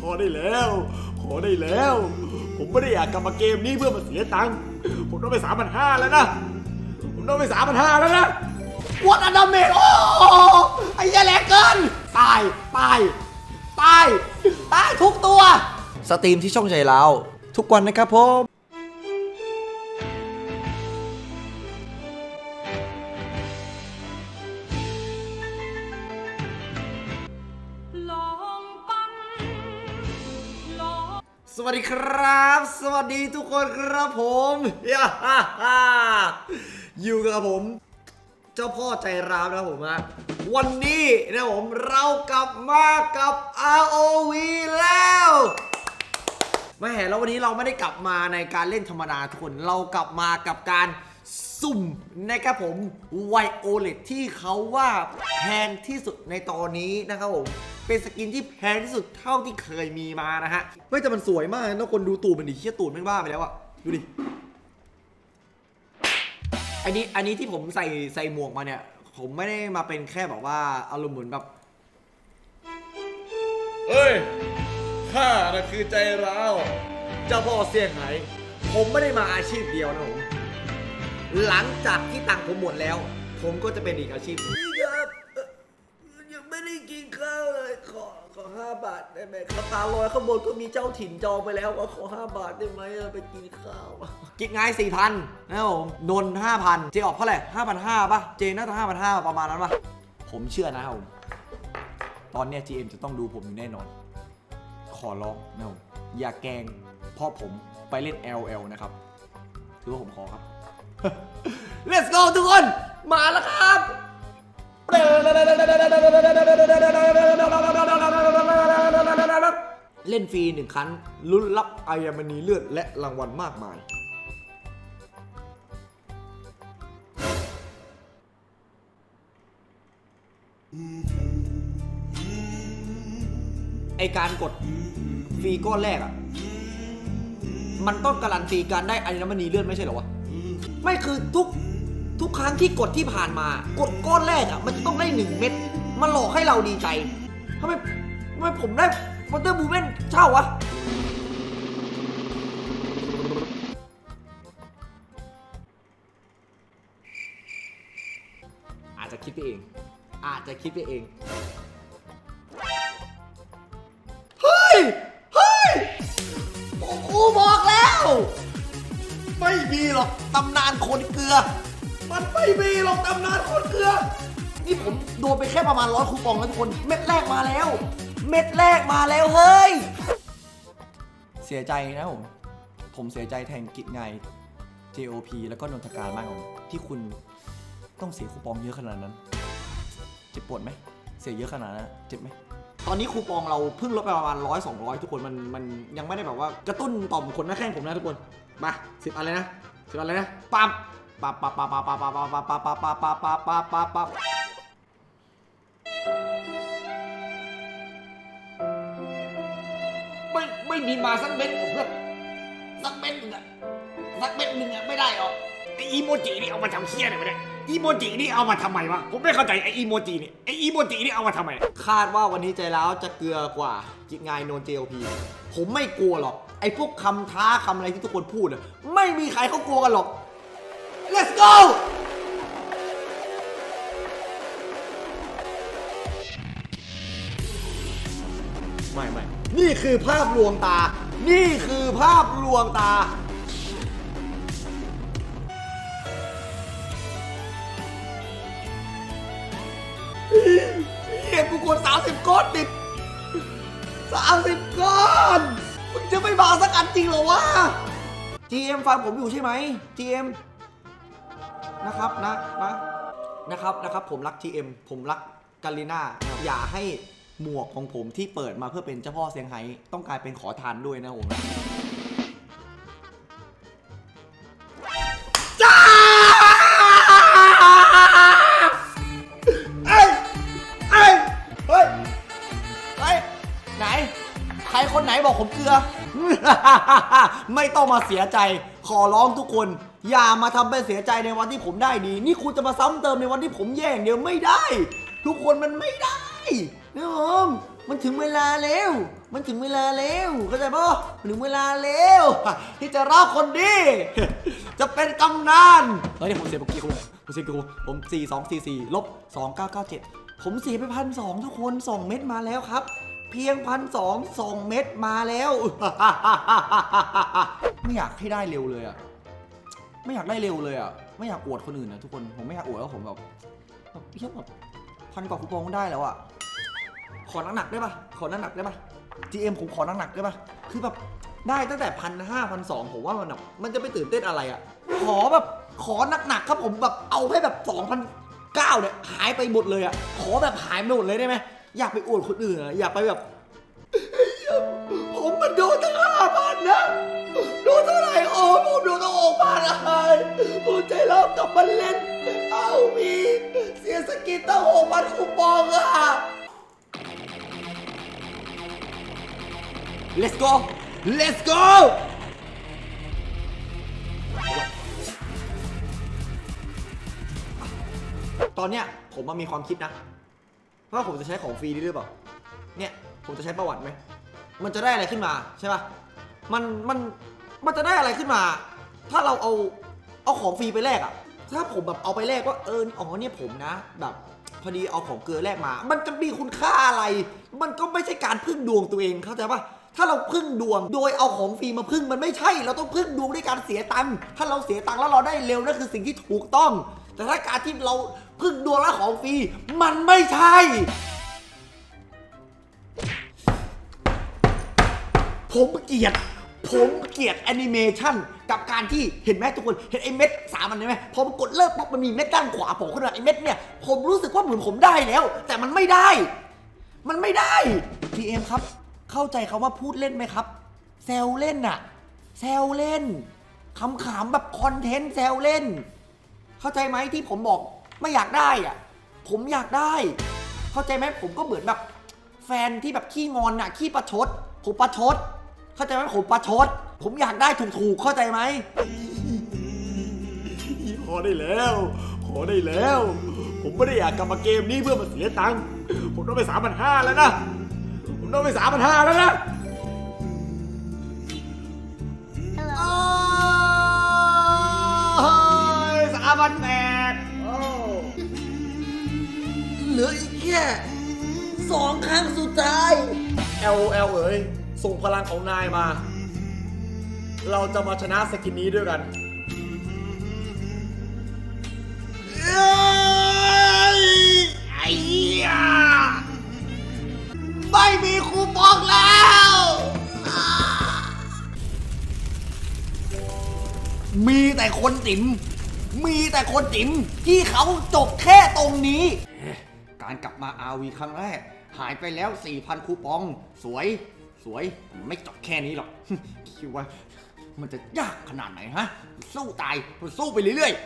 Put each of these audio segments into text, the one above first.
พอได้แล้วพอได้แล้ว ผมไม่ได้อยากกลับมาเกมนี้เพื่อมาเสียตังค์ผมต้องไปสามพันห้าแล้วนะผมต้องไปสามพันห้าแล้วนะวัดอันดามเมจโอ้ไอ้เหี้ยแรงเกินตายตายตายตายทุกตัว สตรีมที่ช่องใจเราทุกวันนะครับผม สวัสดีครับ สวัสดีทุกคนครับผมยาฮ่าฮ่าอยู่กับผม เจ้าพ่อใจร้าวนะครับผมฮะวันนี้นะผมเรากลับมากับ ROV แล้วไม่เห็นแล้ววันนี้เราไม่ได้กลับมาในการเล่นธรรมดาทุกคนเรากลับมากับการสุ่มนะครับผมไวโอเลตที่เขาว่าแพงที่สุดในตอนนี้นะครับผม เป็นสกินที่แพงที่สุดเท่าที่เคยมีมานะฮะเฮ้ยแต่มันสวยมากนะคนดูตูดมันดิเชี่ยตูดแม่งบ้าไปแล้วอะดูดิ อันนี้อันนี้ที่ผมใส่ใส่หมวกมาเนี่ย ผมไม่ได้มาเป็นแค่แบบว่าอารมณ์เหมือนแบบ เฮ้ย ข้านะคือใจร้าวเจ้าพ่อเสี่ยงไฮ้ผมไม่ได้มาอาชีพเดียวนะผม หลังจากที่ตังค์ผมหมดแล้ว ผมก็จะเป็นอีกอาชีพหนึ่ง ได้กินข้าวเลยขอขอห้าบาทได้ไหมครับตาลอยข้างบนก็มีเจ้าถิ่นจองไปแล้วว่าขอห้าบาทได้ไหมอาไปกินข้าวกินง่ายสี่พันนะครับผมนนห้าพันเจออกเท่าไหร่ห้าพันห้าป่ะเจน่าจะห้าพันห้าประมาณนั้นป่ะผมเชื่อนะครับผมตอนเนี้ย GM จะต้องดูผมอยู่แน่นอน ขอร้องนะผมอย่าแกล้งพราะผมไปเล่น LL นะครับถือว่าผมขอครับ Let's go ทุกคน มาแล้วครับ เล่นฟรีหนึ่งครั้งลุ้นรับไอยามณีเลือดและรางวัลมากมาย ไอการกดฟรีก้อนแรกอะมันต้องการันตีการได้อัญมณีเลือนไม่ใช่เหรอวะ ไม่คือทุก ทุกครั้งที่กดที่ผ่านมา กดก้อนแรกอะมันจะต้องได้หนึ่งเม็ดมันหลอกให้เราดีใจทำไมทำไมผมได้มอนเตอร์บูเมนเช่าวะอาจจะคิดไปเอง อาจจะคิดไปเอง เฮ้ย เฮ้ยกูบอกแล้ว ไม่มีหรอกตำนานคนเกลือ มันไม่มีหรอกตำนานคนเกลือ นี่ผมโดนไปแค่ประมาณร้อยคูปองแล้วทุกคน เม็ดแรกมาแล้ว เม็ดแรกมาแล้วเฮ้ย เสียใจนะผม ผมเสียใจแทนกิจไง JOP แล้วก็นนทการมากผมที่คุณต้องเสียคูปองเยอะขนาดนั้น เจ็บปวดไหม เสียเยอะขนาดนั้นเจ็บไหม ตอนนี้คูปองเราเพิ่งลดไปประมาณร้อยสองร้อยทุกคนมันมันยังไม่ได้แบบว่ากระตุ้นต่อมขนหน้าแข้งผมนะทุกคน มาสิบอะไรนะสิบอะไรนะปั๊บ ปั๊บปั๊บปั๊บปั๊บปั๊บปั๊บปั๊บปั๊บปั๊บปั๊บปั๊บปั๊บปั๊บปั๊บไม่ไม่มีมาสักเม็ดเพื่อนสักเม็ดหนึงอะสักเม็ดหนึ่งอะไม่ได้หรอกไออีโมจินี่เอามาทำเคี้ยอะไรวะเนี่ยอีโมจินี่เอามาทำไมวะ ผมไม่เข้าใจไออีโมจินี่ไออีโมจินี่เอามาทำไม คาดว่าวันนี้ใจร้าวจะเกลือกว่าจิงายโนน JLP ผมไม่กลัวหรอก ไอพวกคำท้าคำอะไรที่ทุกคนพูดอะไม่มีใครเขากลัวกันหรอก let's go ไม่ไม่นี่คือภาพลวงตา นี่คือภาพลวงตา เฮียกูกด30ก้อนติด30ก้อนมึงจะไม่มาสักอันจริงเหรอวะ GM ฟังผมอยู่ใช่ไหม GM นะครับนะนะนะครับนะครับผมรัก GM ผมรักกาลิน่าอย่าให้หมวกของผมที่เปิดมาเพื่อเป็นเจ้าพ่อเซียงไฮ้ต้องกลายเป็นขอทานด้วยนะผมนะจ้าเอ้ยเอ้ยเฮ้ยเฮ้ยไหนใครคนไหนบอกผมเกลือ ไม่ต้องมาเสียใจ ขอร้องทุกคน อย่ามาทำเป็นเสียใจในวันที่ผมได้ดี นี่คุณจะมาซ้ำเติมในวันที่ผมแย่อย่างเดียวไม่ได้ ทุกคนมันไม่ได้นะผมมันถึงเวลาแล้ว มันถึงเวลาแล้วเข้าใจปะมันถึงเวลาแล้วที่จะรับคนดีจะเป็นกำนันเฮ้ยผมเสียปกี่คนผมเสียกี่คนผม4 2 4 4ลบ2 9 9 7ผมเสียไปพันสทุกคน2เม็ดมาแล้วครับ เพียงพันสองสองเม็ดมาแล้ว ไม่อยากให้ได้เร็วเลยอะ ไม่อยากได้เร็วเลยอะไม่อยากอวดคนอื่นนะทุกคนผมไม่อยากอวดว่าผมแบบแบบเทียบแบบพันกว่าคูปองได้แล้วอะขอหนักๆได้ปะขอหนักๆได้ปะ GM ผมขอหนักๆได้ปะคือแบบได้ตั้งแต่พันห้าพันสองผมว่ามันแบบมันจะไปตื่นเต้นอะไรอะขอแบบขอหนักๆครับผมแบบเอาให้แบบสองพันเก้าเนี่ยหายไปหมดเลยอะขอแบบหายไปหมดเลยได้ไหมอยากไปอวดคนอื่นอะอยากไปแบบ ผมมันโดนตั้งห้าพันนะ โดนเท่าไหร่โอ้ผมโดนตั้งหกพัน ใจร้อนกลับมาเล่น เอามีเสียสกินตั้งหกพันคูปองอะ Let's go Let's go ตอนเนี้ยผมมามีความคิดนะ ว่าผมจะใช้ของฟรีได้หรือเปล่า เนี่ยผมจะใช้ประวัติไหม มันจะได้อะไรขึ้นมาใช่ปะมันมันมันจะได้อะไรขึ้นมา ถ้าเราเอา เอาของฟรีไปแลกอะถ้าผมแบบเอาไปแลกว่าเอออ๋อเนี่ยผมนะ แบบพอดีเอาของเกลือแลกมา มันจะมีคุณค่าอะไร มันก็ไม่ใช่การพึ่งดวงตัวเองเข้าใจปะถ้าเราพึ่งดวงโดยเอาของฟรีมาพึ่งมันไม่ใช่ เราต้องพึ่งดวงด้วยการเสียตังค์ถ้าเราเสียตังค์แล้วเราได้เร็วนั่นคือสิ่งที่ถูกต้อง แต่ถ้าการที่เราพึ่งดวงและของฟรีมันไม่ใช่ผมเกลียด ผมเกลียดแอนิเมชันกับการที่เห็นไหมทุกคนเห็นไอ้เม็ดสามอันนี้ไหมพอมันกดเลิกปุ๊บมันมีเม็ดด้านขวาโผล่ขึ้นมาไอ้เม็ดเนี่ยผมรู้สึกว่าเหมือนผมได้แล้ว แต่มันไม่ได้ มันไม่ได้ PM ครับ เข้าใจคาว่าพูดเล่นไหมครับแซวเล่นน่ะแซวเล่นขำๆแบบคอนเทนต์แซวเล่น เข้าใจไหมที่ผมบอกไม่อยากได้อะผมอยากได้ เข้าใจไหมผมก็เหมือนแบบ แฟนที่แบบขี้งอนอะขี้ประชดผมประชด เข้าใจไหมผมประชด ผมอยากได้ถูกๆ เข้าใจไหมขอได้แล้ว ขอได้แล้ว ผมไม่ได้อยากกลับมาเกมนี้เพื่อมาเสียตังค์ผมต้องไปสามพันห้าแล้วนะ ผมต้องไปสามพันห้าแล้วนะสามพันแปดเหลืออีกแค่สองครั้งสุดท้าย L L เอ๋ย ส่งพลังของนายมา เราจะมาชนะสกินนี้ด้วยกันไอ้เหี้ยไม่มีคูปองแล้ว มีแต่คนติ๋ม มีแต่คนติ๋มที่เขาจบแค่ตรงนี้ การกลับมาอาวีครั้งแรก หายไปแล้ว 4,000 คูปอง สวย สวยไม่จบแค่นี้หรอก คิดว่า มันจะยากขนาดไหนฮะ สู้ตายสู้ไปเรื่อยๆ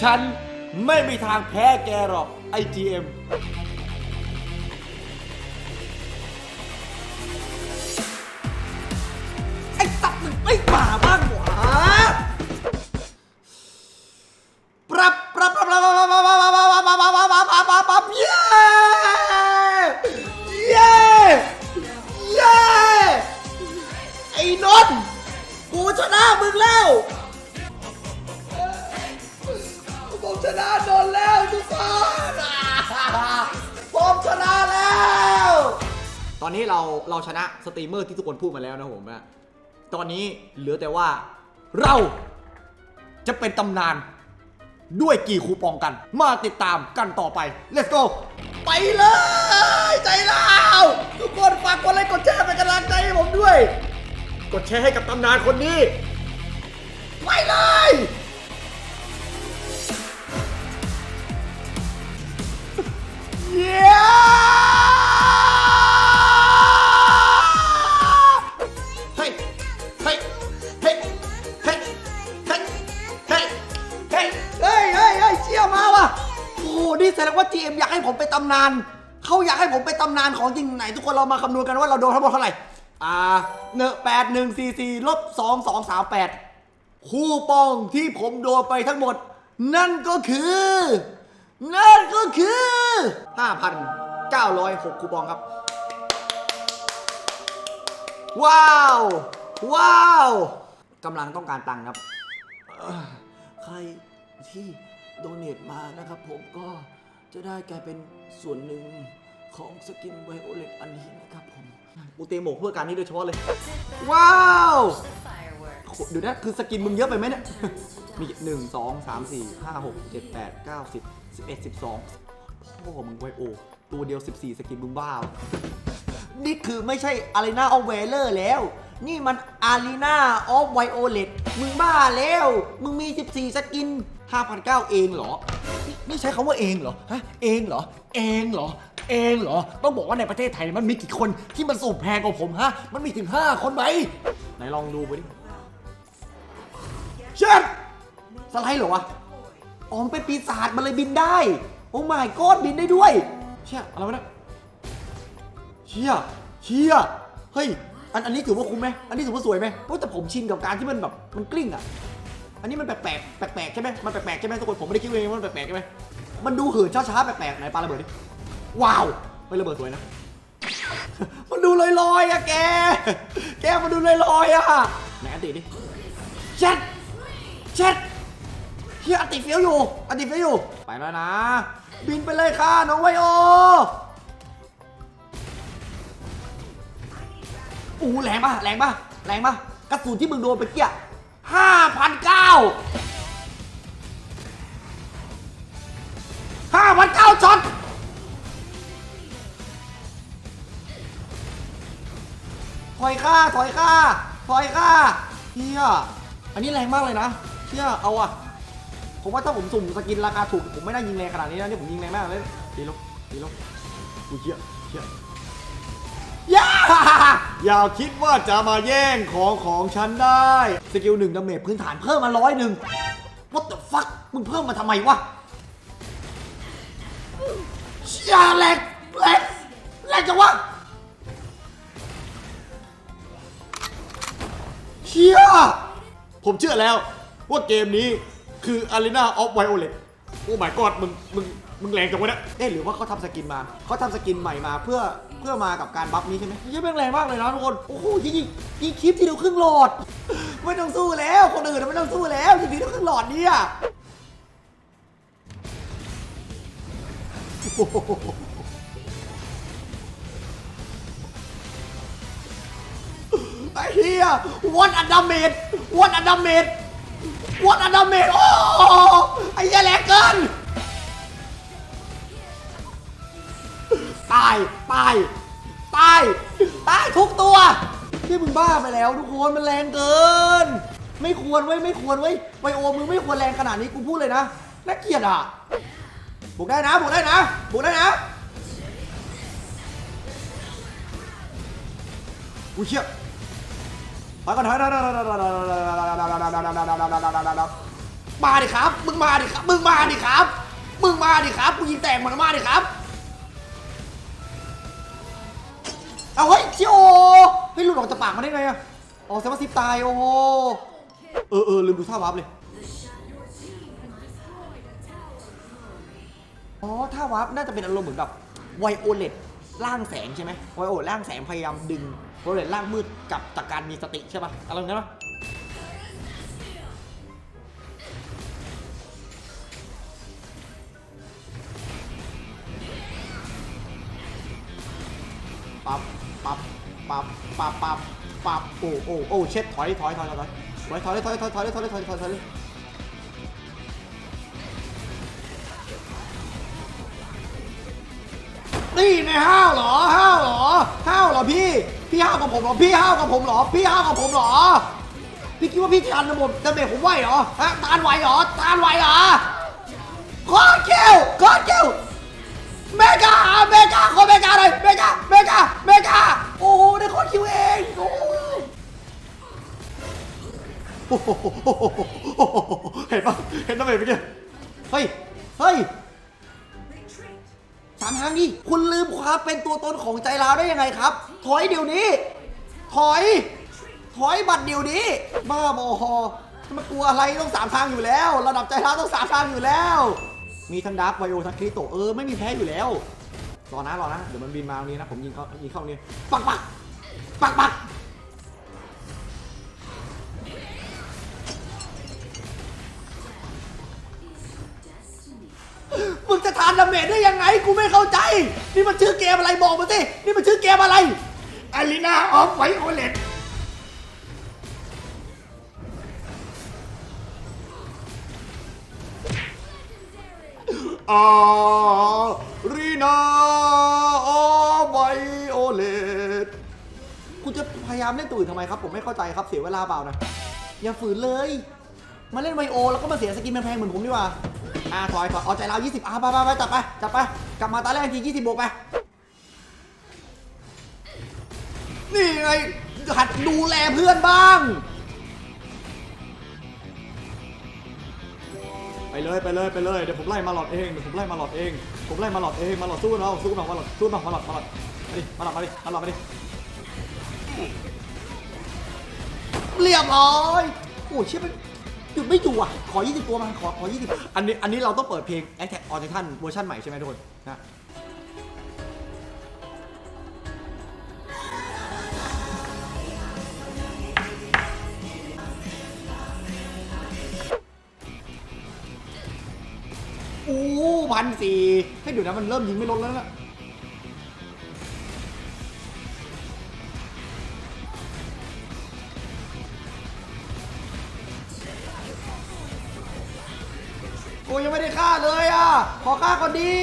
ฉันไม่มีทางแพ้แกหรอก IGM ไอ้ตับมึงไม่มาบ้างหวะปรับปรับปรับปรับปรับปรับปรับปรับปรับปรับปรับปรับปรับ นี้เราเราชนะสตรีมเมอร์ที่ทุกคนพูดมาแล้วนะผมนะตอนนี้เหลือแต่ว่าเราจะเป็นตำนานด้วยกี่คูปองกัน มาติดตามกันต่อไป let's go ไปเลย ใจเราทุกคนฝากกดไลค์กดแชร์เป็นกำลังใจให้ผมด้วย กดแชร์ให้กับตำนานคนนี้ ไปเลยเย้ แดงว่า GM อยากให้ผมไปตำนานเขาอยากให้ผมไปตำนานของจริงไหน ทุกคนเรามาคำนวณกันว่าเราโดนทั้งหมดเท่าไหร่ อ่าเนอแปดหนึ่งสี่สี่ลบสองสองสามแปดคู่ปองที่ผมโดนไปทั้งหมด นั่นก็คือ นั่นก็คือห้าพันเก้าร้อยหกคูปองครับ ว้าว ว้าวกำลังต้องการตังค์ครับ ใครที่โดเนตมานะครับผมก็ จะได้กลายเป็นส่วนหนึ่งของสกินไวโอเลตอันนี้นะครับผมอูเตรีมหมกเพื่อการนี้โดยเฉพาะเลย ว้าว เดี๋ยวนะคือสกินมึงเยอะไปไหมเนี่ย มีหนึ่งสองสามสี่ห้าหกเจ็ดแปดเก้าสิบสิบเอ็ดสิบสองพ่อมึงไวโอ ตัวเดียว 14 สกินมึงบ้า นี่คือไม่ใช่อะไรนาออเวเลอร์แล้ว นี่มันอารีนาออฟไวโอเลตมึงบ้าแล้ว มึงมี 14 สกิน5,009เองเหรอนี่ใช้คำว่าเองเหรอ ฮะ เองเหรอ เองเหรอ เองเหรอ ต้องบอกว่าในประเทศไทยมันมีกี่คนที่มันสูบแพงกว่าผมฮะ มันมีถึง 5 คนไหม ไหนลองดูไปดิเชิดสไลด์เหรอวะ อ๋อมเป็นปีศาจมันเลยบินได้ โอ้ my god บินได้ด้วย เชี่ยอะไรวะเนี่ยเชี่ยเชี่ยเฮ้ย อันอันนี้ถือว่าคุ้มไหมอันนี้ถือว่าสวยไหมเพราะแต่ผมชินกับการที่มันแบบมันกลิ้งอะ อันนี้มันแปลกแปลกใช่ไหมมันแปลกแปลกใช่ไหมทุกคนผมไม่ได้คิดเองว่ามันแปลกแปลกใช่ไหมมันดูเหินช้าๆแปลกไหนปลาระเบิดดิว้าวไม่ระเบิดสวยนะ มันดูลอยลอยอะแก แกมันดูลอยลอยอะไหนอติดิเช็ดเช็ดเฮียอติเฟี้ยวอยู่อติเฟี้ยวอยู่ไปแล้วนะ บินไปเลยค่ะน้องไวโอ อู้แรงป่ะแรงป่ะแรงป่ะกระสุนที่มึงโดนไปเกี้ยห้าพันเก้าห้าพันเก้าช็อตถอยค่าถอยค่าถอยค่าเฮียอันนี้แรงมากเลยนะเฮียเอาอะผมว่าถ้าผมสุ่มสกินราคาถูกผมไม่ได้ยิงแรงขนาดนี้นะนี่ผมยิงแรงมากเลยตีลบตีลบกูเฮียเฮียเย้ อย่าคิดว่าจะมาแย่งของของฉันได้ สกิลหนึ่งดาเมจพื้นฐานเพิ่มมาร้อยหนึ่ง What the fuck มึงเพิ่มมาทำไมวะเชียร์แรงแรงแรงจังวะเชียร์ผมเชื่อแล้วว่าเกมนี้คือ Arena of Violet โอ้ my god มึงมึงมึงแรงจังวะเนี่ย เอ๊ะหรือว่าเขาทำสกินมา เขาทำสกินใหม่มาเพื่อ พื่อมากับการบัฟนี้ใช่ไหมไม่ใช่แรงมากเลยนะทุกคนโอ้โหยิงยิงคลิปทีเดียวครึ่งหลอด ไม่ต้องสู้แล้ว คนอื่นไม่ต้องสู้แล้วยิงทีเดียวครึ่งหลอดเนี่ยไอ้เหี้ย what a damage what a damage what a damage โอ้ไอ้เหี้ยแรงเกิน ตาย ตาย ตาย ตายทุกตัวที่มึงบ้าไปแล้ว ทุกคนมันแรงเกิน ไม่ควรเว้ยไม่ควรเว้ยไบโอมึงไม่ควรแรงขนาดนี้กูพูดเลยนะน่าเกลียดอะบุกได้นะบุกได้นะบุกได้นะกูเชี่ยถอยก่อนถอยมาดิครับ มึงมาดิครับ มึงมาดิครับ มึงมาดิครับ กูยิงแตกมันมาดิครับ เอาเฮ้ยชิโอเฮ้ยหลุดออกจากปากมาได้ไงอะอ๋อแซมว่าซิปตายโอ้โหเออเออลืมดูท่าวับเลยอ๋อท่าวับน่าจะเป็นอารมณ์เหมือนแบบไวโอเลตล่างแสงใช่ไหมไวโอเลตล่างแสงพยายามดึงไวโอเลตล่างมืดกับจากการมีสติใช่ปะอะไรแบบนั้นปะ ปับปับปับปับปับโอ้โอ้โอ้เช็ดถอยถอยถอยถอยถอยถอยถอยถอยถอยถอยถอยถอยถอยถอยถอยนี่ในห้าวเหรอห้าวเหรอห้าวเหรอพี่พี่ห้าวกับผมเหรอพี่ห้าวกับผมเหรอพี่ห้าวกับผมเหรอพี่คิดว่าพี่ทานระบบดาเมจผมไหวเหรอฮะทานไหวเหรอทานไหวเหรอคอนเกลคอนเกลเมกาเมกาขอเมกาเลยเมกาเมกาเมกา ได้คอคิวเองโอ้เห็นปะเห็นดาเมจเมื่อกี้เฮ้ย เฮ้ยสามทางดิคุณลืมความเป็นตัวตนของใจเราได้ยังไงครับ ถอยเดี๋ยวนี้ ถอย ถอยบัตรเดี๋ยวนี้ บ้าบอฮอมากลัวอะไรต้องสามทางอยู่แล้ว ระดับใจเราต้องสามทางอยู่แล้ว มีทั้งดาร์กไวโอทั้งคริโตเออไม่มีแพ้อยู่แล้ว รอนะรอนะ เดี๋ยวมันบินมาตรงนี้นะ ผมยิงเขายิงเข้าตรงนี้ปักปัก ปักปักมึงจะทานดาเมจได้ยังไง กูไม่เข้าใจ นี่มันชื่อเกมอะไรบอกมาสิ นี่มันชื่อเกมอะไรอารีนาออฟไวโอเลตอารีนาออฟไวโอเลต ยายามเล่นตัวอื่นทำไมครับ ผมไม่เข้าใจครับเสียเวลาเปล่านะอย่าฝืนเลย มาเล่นไวโอ แล้วก็มาเสียสกินแพงๆเหมือนผมดีกว่าอ่าถอยถอยเอาใจเรา20อ่าไปไปไปจับไปจับไปกลับมาตาแรกที20บวกไปนี่ไงหัดดูแลเพื่อนบ้าง ไปเลยไปเลยไปเลยเดี๋ยวผมไล่มาหลอดเองเดี๋ยวผมไล่มาหลอดเองผมไล่มาหลอดเองมาหลอดสู้เราสู้เรามาหลอดสู้เรามาหลอดมาหลอดมาดิมาหลอดมาดิมาหลอดมาดิ เรียบร้อยโอ้ยเชี่ยมันหยุดไม่อยู่อะ ขอ 20 ตัวมาขอขอ 20 อันนี้อันนี้เราต้องเปิดเพลง Attack on Titan เวอร์ชันใหม่ใช่ไหมทุกคนนะโอ้พันสี่ให้เดี๋ยวนะมันเริ่มยิงไม่ลดแล้วนะ ขอฆ่าก่อนดี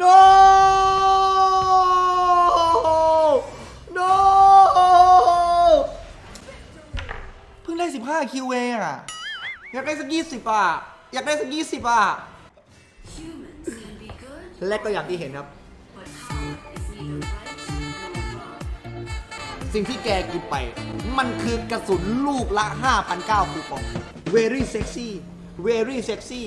no no เพิ่งได้ 15 คิวเองอะ อยากได้สัก20อะ อยากได้สัก20อะ Humans can be good, และก็อย่างที่เห็นครับ but power is neither right nor wrong. สิ่งที่แกกินไป มันคือกระสุนลูกละ 5,900คูปอง very sexy very sexy